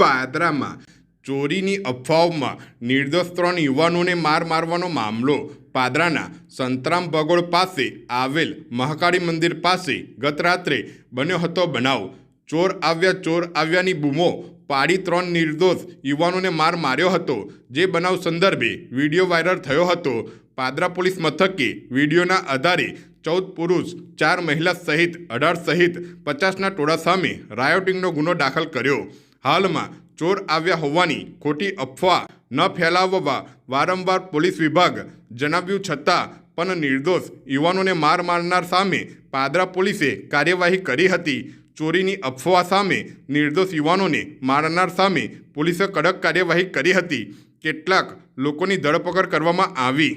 પાદરામાં. ચોરીની અફવાઓમાં નિર્દોષ ત્રણ યુવાનોને માર મારવાનો મામલો. પાદરાના સંતરામ બગોળ પાસે આવેલ મહાકાળી મંદિર પાસે ગત રાત્રે બન્યો હતો બનાવ. ચોર આવ્યા ચોર આવ્યાની બૂમો પાડી ત્રણ નિર્દોષ યુવાનોને માર માર્યો હતો, જે બનાવ સંદર્ભે વીડિયો વાયરલ થયો હતો. પાદરા પોલીસ મથકે વિડીયોના આધારે ચૌદ પુરુષ, ચાર મહિલા સહિત અઢાર સહિત પચાસના ટોળા સામે રાયોટિંગનો ગુનો દાખલ કર્યો. હાલમાં ચોર આવ્યા હોવાની ખોટી અફવા ન ફેલાવવા વારંવાર પોલીસ વિભાગ જણાવ્યું છતાં પણ નિર્દોષ યુવાનોને માર મારનાર સામે પાદરા પોલીસે કાર્યવાહી કરી હતી. ચોરીની અફવા સામે નિર્દોષ યુવાનોને મારનાર સામે પોલીસે કડક કાર્યવાહી કરી હતી. કેટલાક લોકોની ધરપકડ કરવામાં આવી.